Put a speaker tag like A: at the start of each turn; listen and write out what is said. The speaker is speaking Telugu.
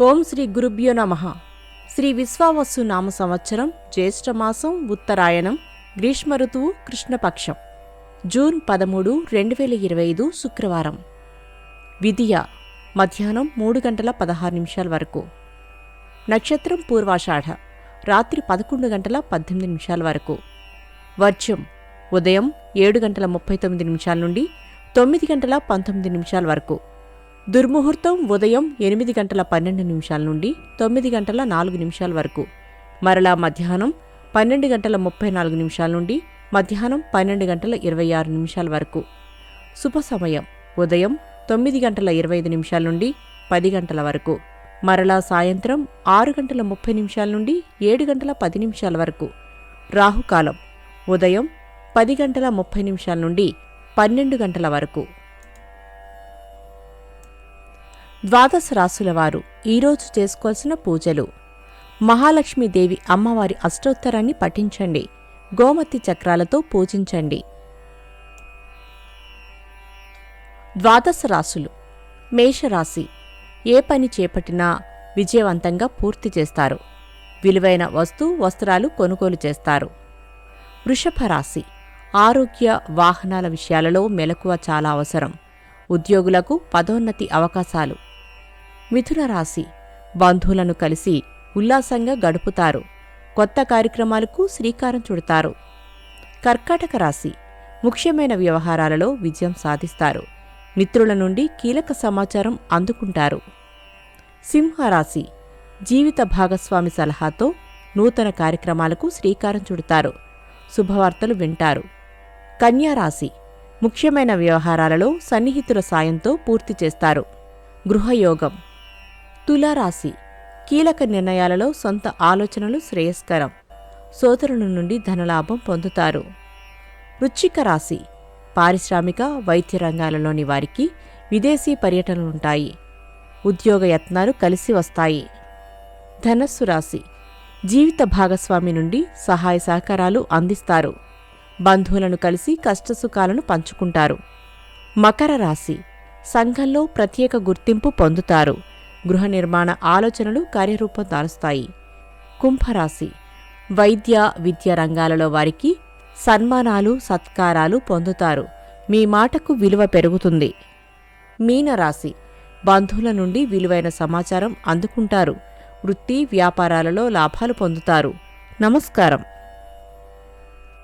A: ఓం శ్రీ గురుభ్యో నమ. శ్రీ విశ్వావస్సు నామ సంవత్సరం జ్యేష్ఠమాసం ఉత్తరాయణం గ్రీష్మ ఋతువు కృష్ణపక్షం. జూన్ పదమూడు రెండు వేల ఇరవై ఐదు శుక్రవారం. విధియ మధ్యాహ్నం మూడు గంటల పదహారు నిమిషాల వరకు. నక్షత్రం పూర్వాషాఢ రాత్రి పదకొండు గంటల పద్దెనిమిది నిమిషాల వరకు. వర్జ్యం ఉదయం ఏడు గంటల ముప్పై తొమ్మిది నిమిషాల నుండి తొమ్మిది గంటల పంతొమ్మిది నిమిషాల వరకు. దుర్ముహూర్తం ఉదయం ఎనిమిది గంటల పన్నెండు నిమిషాల నుండి తొమ్మిది గంటల నాలుగు నిమిషాల వరకు. మరలా మధ్యాహ్నం పన్నెండు గంటల ముప్పై నాలుగు నిమిషాల నుండి మధ్యాహ్నం పన్నెండు గంటల ఇరవై ఆరు నిమిషాల వరకు. శుభ సమయం. ఉదయం తొమ్మిది గంటల ఇరవై ఐదు నిమిషాల నుండి పది గంటల వరకు. మరలా సాయంత్రం ఆరు గంటల ముప్పై నిమిషాల నుండి ఏడు గంటల పది నిమిషాల వరకు. రాహుకాలం. ఉదయం పది గంటల ముప్పై నిమిషాల నుండి పన్నెండు గంటల వరకు. ద్వాదశ రాసుల వారు ఈరోజు చేసుకోవాల్సిన పూజలు. మహాలక్ష్మీదేవి అమ్మవారి అష్టోత్తరాన్ని పఠించండి. గోమతి చక్రాలతో పూజించండి. ద్వాదశ రాసులు మేషరాశి. ఏ పని చేపట్టినా విజయవంతంగా పూర్తి చేస్తారు. విలువైన వస్తు వస్త్రాలు కొనుగోలు చేస్తారు. వృషభ రాశి. ఆరోగ్య వాహనాల విషయాలలో మెలకువ చాలా అవసరం. ఉద్యోగులకు పదోన్నతి అవకాశాలు. మిథున రాశి. బంధువులను కలిసి ఉల్లాసంగా గడుపుతారు. కొత్త కార్యక్రమాలకు శ్రీకారం చుడతారు. కర్కాటక రాశి. ముఖ్యమైన వ్యవహారాలలో విజయం సాధిస్తారు. మిత్రుల నుండి కీలక సమాచారం అందుకుంటారు. సింహరాశి. జీవిత భాగస్వామి సలహాతో నూతన కార్యక్రమాలకు శ్రీకారం చుడతారు. శుభవార్తలు వింటారు. కన్యారాశి ముఖ్యమైన వ్యవహారాలలో సన్నిహితుల సాయంతో పూర్తి చేస్తారు. గృహయోగం. తులారాశి. కీలక నిర్ణయాలలో సొంత ఆలోచనలు శ్రేయస్కరం. సోదరుల నుండి ధనలాభం పొందుతారు. వృచ్చిక రాశి. పారిశ్రామిక వైద్య రంగాలలోని వారికి విదేశీ పర్యటనలుంటాయి. ఉద్యోగ యత్నాలు కలిసి వస్తాయి. ధనస్సు రాశి. జీవిత భాగస్వామి నుండి సహాయ సహకారాలు అందిస్తారు. బంధువులను కలిసి కష్టసుఖాలను పంచుకుంటారు. మకర రాశి. సంఘంలో ప్రత్యేక గుర్తింపు పొందుతారు. గృహ నిర్మాణ ఆలోచనలు కార్యరూపం దాలుస్తాయి కుంభరాశి. వైద్య విద్య రంగాలలో వారికి సన్మానాలు సత్కారాలు పొందుతారు. మీ మాటకు విలువ పెరుగుతుంది. మీనరాశి. బంధువుల నుండి విలువైన సమాచారం అందుకుంటారు. వృత్తి వ్యాపారాలలో లాభాలు పొందుతారు. నమస్కారం.